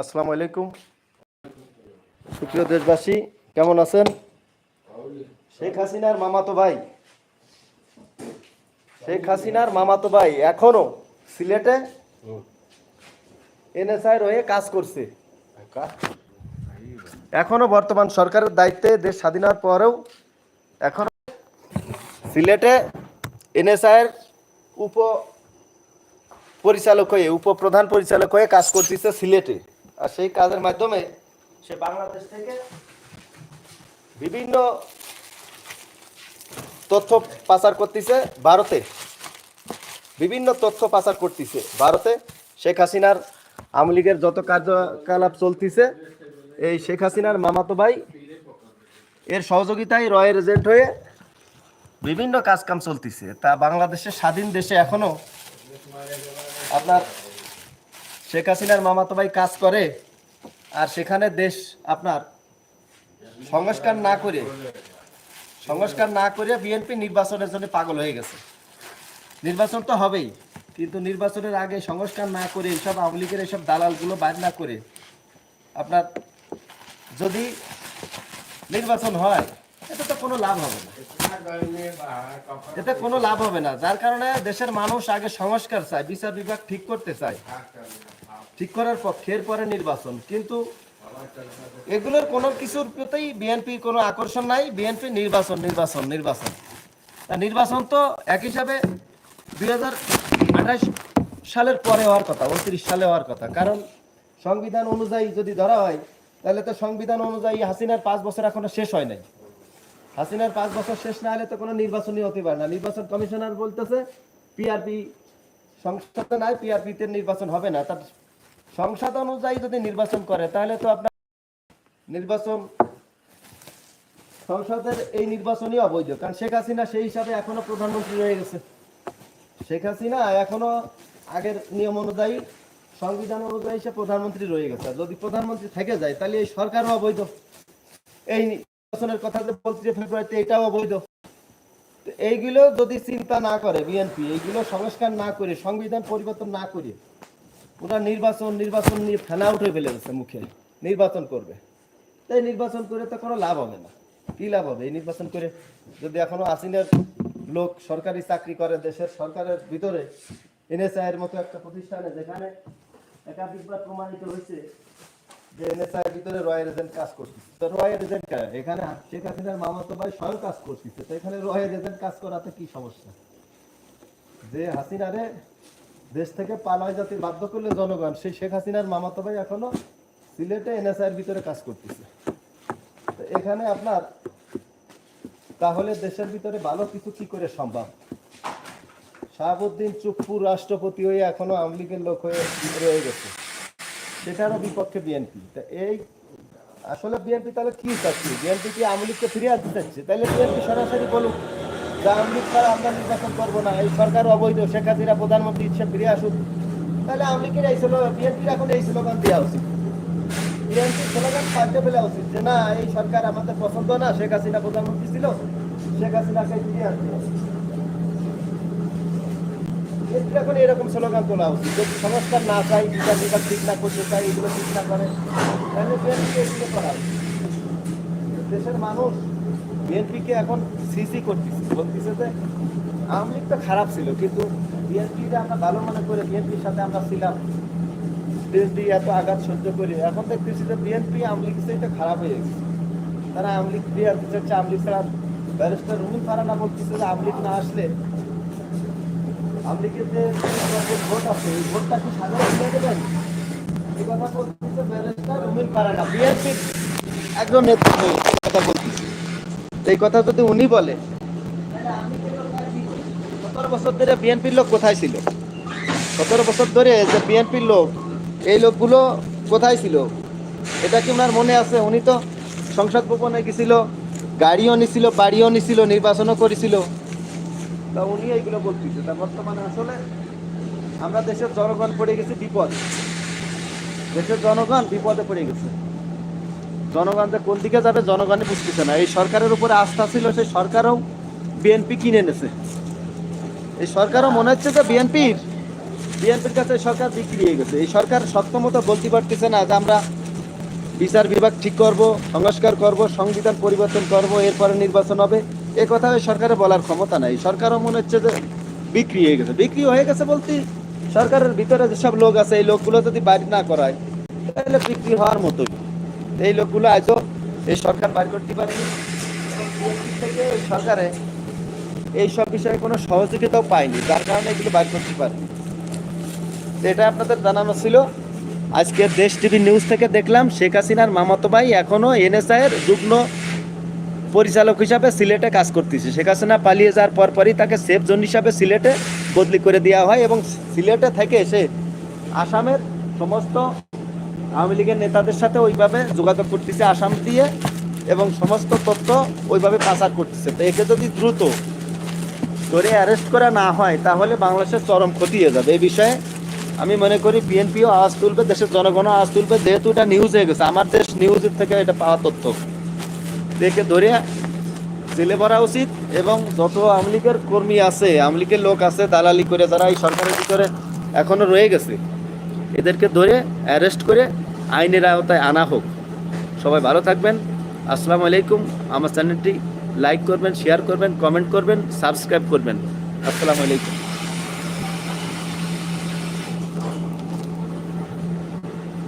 আসসালামু আলাইকুম। সুপ্রিয় দেশবাসী, কেমন আছেন? শেখ হাসিনার মামাতো ভাই। শেখ হাসিনার মামাতো ভাই এখনও সিলেটে এনএসআই হয়ে কাজ করছে। এখনও বর্তমান সরকারের দায়িত্বে দেশ স্বাধীন হওয়ার পরেও এখনও সিলেটে এনএসআইয়ের উপ পরিচালক হয়ে, উপপ্রধান পরিচালক হয়ে কাজ করতেছে সিলেটে। আর সেই কাজের মাধ্যমে সে বাংলাদেশ থেকে বিভিন্ন তথ্য পাচার করতেছে ভারতে। বিভিন্ন তথ্য পাচার করতেছে ভারতে। শেখ হাসিনার আওয়ামী লীগের যত কার্যকলাপ চলতেছে, এই শেখ হাসিনার মামাতো ভাই এর সহযোগিতায় রয়ের এজেন্ট হয়ে বিভিন্ন কাজকাম চলতেছে। তা বাংলাদেশের স্বাধীন দেশে এখনও আপনার শেখ হাসিনার মামাতো ভাই কাজ করে আর সেখানে দেশ আপনার সংস্কার না করে, সংস্কার না করে বিএনপি নির্বাচনের জন্য পাগল হয়ে গেছে। নির্বাচন তো হবেই, কিন্তু নির্বাচনের আগে সংস্কার না করে এইসব আওয়ামী লীগের এইসব দালালগুলো বাইর না করে আপনার যদি নির্বাচন হয়, এতে তো কোনো লাভ হবে না। এতে কোনো লাভ হবে না, যার কারণে দেশের মানুষ আগে সংস্কার চায়, বিচার বিভাগ ঠিক করতে চায়। ঠিক করার পক্ষে পরে নির্বাচন। কিন্তু এগুলোর কোনো কিছুর প্রতিই বিএনপির কোনো আকর্ষণ নাই। বিএনপি নির্বাচন নির্বাচন নির্বাচন। নির্বাচন তো এক হিসাবে দুই হাজার আঠাশ সালের পরে হওয়ার কথা, উনত্রিশ সালে হওয়ার কথা। কারণ সংবিধান অনুযায়ী যদি ধরা হয়, তাহলে তো সংবিধান অনুযায়ী হাসিনার পাঁচ বছর এখনও শেষ হয় নাই। হাসিনার পাঁচ বছর শেষ না হলে তো কোনো নির্বাচনই হতে পারে না। নির্বাচন কমিশনার বলতেছে, পিআরপি সংসদে নাই, পিআরপিতে নির্বাচন হবে না। তার সংসদ অনুযায়ী যদি নির্বাচন করে, তাহলে তো আপনার নির্বাচন, সংসদের এই নির্বাচনই অবৈধ। কারণ শেখ হাসিনা সেই হিসাবে এখনও প্রধানমন্ত্রী রয়ে গেছে। শেখ হাসিনা এখনও আগের নিয়ম অনুযায়ী, সংবিধান অনুযায়ী সে প্রধানমন্ত্রী রয়ে গেছে। যদি প্রধানমন্ত্রী থেকে যায়, তাহলে এই সরকারও অবৈধ। এই নির্বাচনের কথা যে বলছে ফেব্রুয়ারিতে, এটাও অবৈধ। এইগুলো যদি চিন্তা না করে, বিএনপি, এইগুলো সংস্কার না করে, সংবিধান পরিবর্তন না করে ওরা নির্বাচন নির্বাচন নিয়ে ফেনা উঠে ফেলে গেছে মুখে। নির্বাচন করবে। তাই নির্বাচন করে তো কোনো লাভ হবে না। কি লাভ হবে? এই নির্বাচন করে যদি এখনও আসিনের লোক সরকারি চাকরি করে, দেশের সরকারের ভিতরে এনএসআই এর মতো একটা প্রতিষ্ঠানে যেখানে একাধিকবার প্রমাণিত হয়েছে যে এনএসআই এর ভিতরে রয়্যাল এজেন্ট কাজ করতেছে। তো রয়্যাল এজেন্ট? এখানে শেখ হাসিনার মামাতো ভাই স্বয়ং কাজ করতেছে। তো এখানে রয়্যাল এজেন্ট কাজ করাতে কি সমস্যা? যে হাসিনারে দেশ থেকে পালায় যাতে বাধ্য করলে জনগণ, সেই শেখ হাসিনার মামাতো ভাই এখনও সিলেটে এনএসআই এর ভিতরে কাজ করতেছে। তো এখানে আপনার, তাহলে দেশের ভিতরে ভালো কিছু কি করে সম্ভব? শাহাবুদ্দিন চুপ্পুর রাষ্ট্রপতি হয়ে এখনও আওয়ামী লীগের লোক হয়ে রয়ে গেছে। সেটারও বিপক্ষে বিএনপি তা এই, আসলে বিএনপি তাহলে কি চাচ্ছে? বিএনপি কি আওয়ামী লীগকে ফিরিয়ে আসতে চাচ্ছে? তাহলে বিএনপি সরাসরি বলুক। ছাড়া আমরা নির্বাচন না, এই সরকার অবৈধ প্রধানমন্ত্রী ফিরে তাহলে এখন এই স্লোগান দেওয়া উচিত। স্লোগান উচিত যে, না, এই সরকার আমাদের পছন্দ না প্রধানমন্ত্রী ছিল এরকম স্লোগান তোলা উচিত যদি সংস্কার না চাই, বিচার বিভাগ ঠিক না করতে চাই, এগুলো ঠিক না করে। তাহলে এগুলো করা উচিত। দেশের মানুষ বিএনপিকে এখন সিসি করতেছে। বলতেছে যে, আওয়ামী লীগ তো খারাপ ছিল, কিন্তু বিএনপিটা আমরা ভালো মনে করে বিএনপির সাথে আমরা ছিলাম। বিএনপি এত আঘাত সহ্য করি। এখন দেখতেছি যে বিএনপি আওয়ামী লীগ থেকে খারাপ হয়ে গেছে। তারা আওয়ামী লীগ ফিরে আসতে চাচ্ছে, আওয়ামী লীগ ছাড়া ব্যারিস্টার রুমিন ফারানা বলতেছে যে আওয়ামী লীগ না আসলে আওয়ামী লীগের যে ভোট আছে, এই ভোটটা কি সাধারণ দিয়ে দেবেন? এই কথা বলতেছে ব্যারিস্টার রুমিন ফারানা বিএনপির একজন নেতৃত্ব কথা বলতেছে এই কথা যদি উনি বলে, সতেরো বছর ধরে বিএনপির লোক কোথায় ছিল? সতেরো বছর ধরে যে বিএনপির লোক, এই লোকগুলো কোথায় ছিল? এটা কি ওনার মনে আছে? উনি তো সংসদ ভবনে গেছিল, গাড়িও নিছিল, বাড়িও নিছিল, নির্বাচনও করেছিল। তা উনি এইগুলো বলতেছে। তা বর্তমানে আসলে আমরা দেশের জনগণ পড়ে গেছে বিপদ। দেশের জনগণ বিপদে পড়ে গেছে। জনগণ যে কোন দিকে যাবে, জনগণই বুঝতেছে না। এই সরকারের উপরে আস্থা ছিল, সেই সরকারও বিএনপি কিনে নেছে এই সরকারও মনে হচ্ছে যে বিএনপির বিএনপির কাছে সরকার বিক্রি হয়ে গেছে। এই সরকার সক্ষমতা বলতে পারতেছে না যে আমরা বিচার বিভাগ ঠিক করব, সংস্কার করব, সংবিধান পরিবর্তন করব, এরপরে নির্বাচন হবে। এ কথা ওই সরকারের বলার ক্ষমতা নাই। সরকারও মনে হচ্ছে যে বিক্রি হয়ে গেছে। বিক্রি হয়ে গেছে বলতে সরকারের ভিতরে যেসব লোক আছে, এই লোকগুলো যদি বাইরে না করায়, তাহলে বিক্রি হওয়ার মতোই। এই লোকগুলো আজও এই সরকার বাইর করতে পারেনি। থেকে এই সরকারে এইসব বিষয়ে কোনো সহযোগিতাও পায়নি, যার কারণে এগুলো বাইর করতে পারেনি। এটা আপনাদের জানানো ছিল। আজকে দেশ টিভি নিউজ থেকে দেখলাম শেখ হাসিনার মামাতো ভাই এখনও এনএসআই এর যুগ্ম পরিচালক হিসাবে সিলেটে কাজ করতেছে। শেখ হাসিনা পালিয়ে যাওয়ার পরপরই তাকে সেফ জোন হিসাবে সিলেটে বদলি করে দেওয়া হয় এবং সিলেটে থেকে এসে আসামের সমস্ত আওয়ামী লীগের নেতাদের সাথে ওইভাবে যোগাযোগ করতেছে, আসাম দিয়ে, এবং সমস্ত তথ্য ওইভাবে পাচার করতেছে। তো একে যদি দ্রুত ধরে অ্যারেস্ট করা না হয়, তাহলে বাংলাদেশের চরম ক্ষতি হয়ে যাবে। এই বিষয়ে আমি মনে করি বিএনপিও আওয়াজ তুলবে, দেশের জনগণও আওয়াজ তুলবে। যেহেতু এটা নিউজ হয়ে গেছে, আমার দেশ নিউজের থেকে এটা পাওয়া তথ্য। দেখে ধরে জেলে ভরা উচিত, এবং যত আওয়ামী লীগের কর্মী আছে, আওয়ামী লীগের লোক আছে, দালালি করে যারা এই সরকারের ভিতরে এখনও রয়ে গেছে, এদেরকে ধরে অ্যারেস্ট করে আইনের আওতায় আনা হোক। সবাই ভালো থাকবেন। আসসালামু আলাইকুম। আমার চ্যানেলটি লাইক করবেন, শেয়ার করবেন, কমেন্ট করবেন, সাবস্ক্রাইব করবেন। আসসালামু আলাইকুম।